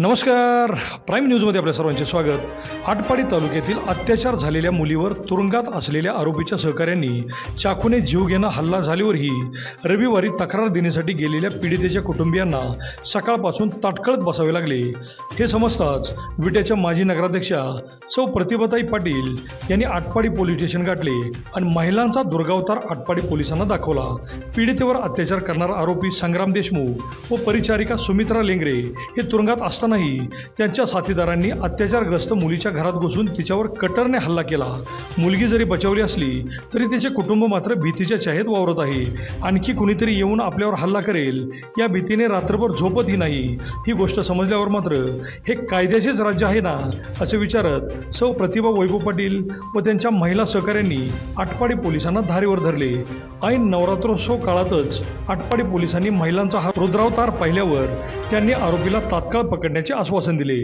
नमस्कार. प्राईम न्यूजमध्ये आपल्या सर्वांचे स्वागत. आटपाडी तालुक्यातील अत्याचार झालेल्या मुलीवर तुरुंगात असलेल्या आरोपीच्या सहकाऱ्यांनी चाकूने जीवघेणा हल्ला झाल्यावरही रविवारी तक्रार देण्यासाठी गेलेल्या पीडितेच्या कुटुंबियांना सकाळपासून ताटकळत बसावे लागले. हे समजताच विट्याच्या माजी नगराध्यक्षा सौ प्रतिभाताई पाटील यांनी आटपाडी पोलीस स्टेशन गाठले आणि महिलांचा दुर्गावतार आटपाडी पोलिसांना दाखवला. पीडितेवर अत्याचार करणारा आरोपी संग्राम देशमुख व परिचारिका सुमित्रा लेंगरे हे तुरुंगात असतानाही त्यांच्या साथीदारांनी अत्याचारग्रस्त मुलीच्या घरात घुसून तिच्यावर कटरने हल्ला केला. मुलगी जरी बचावली असली तरी तिचे कुटुंब मात्र भीतीच्या चाहेत वावरत आहे. आणखी कुणीतरी येऊन आपल्यावर हल्ला करेल या भीतीने रात्रभर झोपतही नाही. ही गोष्ट समजल्यावर मात्र हे कायद्याचेच राज्य आहे ना असे विचारत सौ प्रतिभा वैभव पाटील व त्यांच्या महिला सहकाऱ्यांनी आटपाडी पोलिसांना धारेवर धरले. ऐन नवरात्रोत्सव काळातच आटपाडी पोलिसांनी महिलांचा हा रुद्रावतार पाहिल्यावर त्यांनी आरोपीला तात्काळ पकडण्याचे आश्वासन दिले.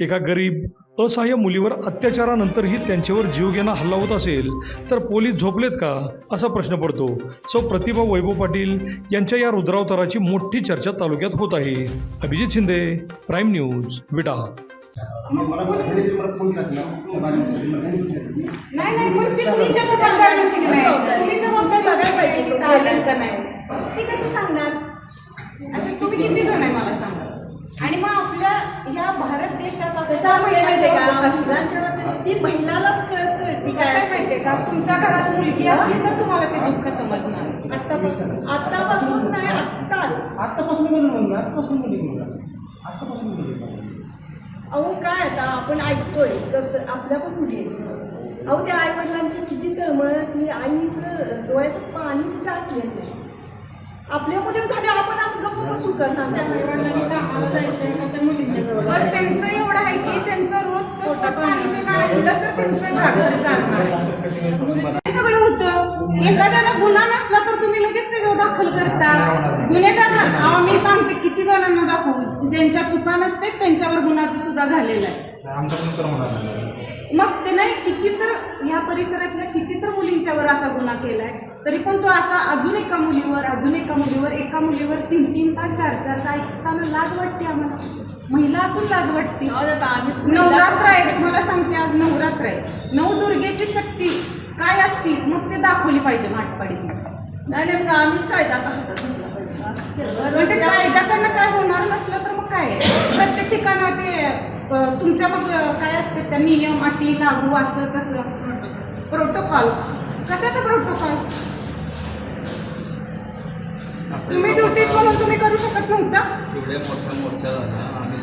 एका गरीब असहाय्य मुलीवर अत्याचारानंतरही त्यांच्यावर जीवघेणा हल्ला होत असेल तर पोलीस झोपलेत का? असा प्रश्न पडतो. सौ प्रतिभा वैभव पाटील यांच्या या रुद्रावताराची मोठी चर्चा तालुक्यात होत आहे. Abhijit Shinde prime news Vita. नाही असं तुम्ही किती जण आहे मला सांगा. ह्या भारत देशात असं असते माहितीये का? महिलांच्या बाबतीत ती महिलालाच कळत कळती ती काय माहितीये का? तुमच्या घरात मुलगी असली तर तुम्हाला ते दुःख समजणार. आतापासून आतापासून नाही आत्ताच. आत्तापासून म्हणून आत्तापासून बोलू म्हणून आत्तापासून बोलू अहो काय आता आपण ऐकतोय करतोय. आपल्या पण मुली आहेत. अहो त्या आई वडिलांची किती तळमळ की आईचं डोळ्याचं पाणी तिचं आटलेलं नाही. आपल्या मुली झाले आपण असं गप्प बसू का? सांगा पण त्यांचं एवढं आहे की त्यांचं रोज पोटात पाणी ते काढलं तर त्यांचं भाकर चालणार हे सगळं होतं एखाद्याला गुन्हा नसला तर तुम्ही लगेच त्याच्यावर दाखल करता. गुन्हेगार ना- मी सांगते किती जणांना दाखवू ज्यांच्या चुका नसते त्यांच्यावर गुन्हा सुद्धा झालेला आहे मग ते नाही किती तर ह्या परिसरातल्या किती तर मुलींच्यावर असा गुन्हा केलाय तरी पण तो असा अजून एका मुलीवर अजून एका मुलीवर एका मुलीवर तीन तीन तास चार चार तास ऐकताना लाज वाटते आम्हाला महिला असून लाज वाटते. नवरात्र आहे तुम्हाला सांगते आज नवरात्र आहे. नवदुर्गेची शक्ती काय असती मग ते दाखवली पाहिजे माटपाडीत नाही नाही मग आम्हीच कायदा हातात घेतला पाहिजे. असं केलं. म्हणजे कायद्याकडनं काय होणार नसलं तर मग काय? प्रत्येक ठिकाणं ते तुमच्या मग काय असते त्या नियम अटी लागू असं तसं. प्रोटोकॉल. कशाचा प्रोटोकॉल? तुम्ही ड्युटीत म्हणून तुम्ही करू शकत नव्हता?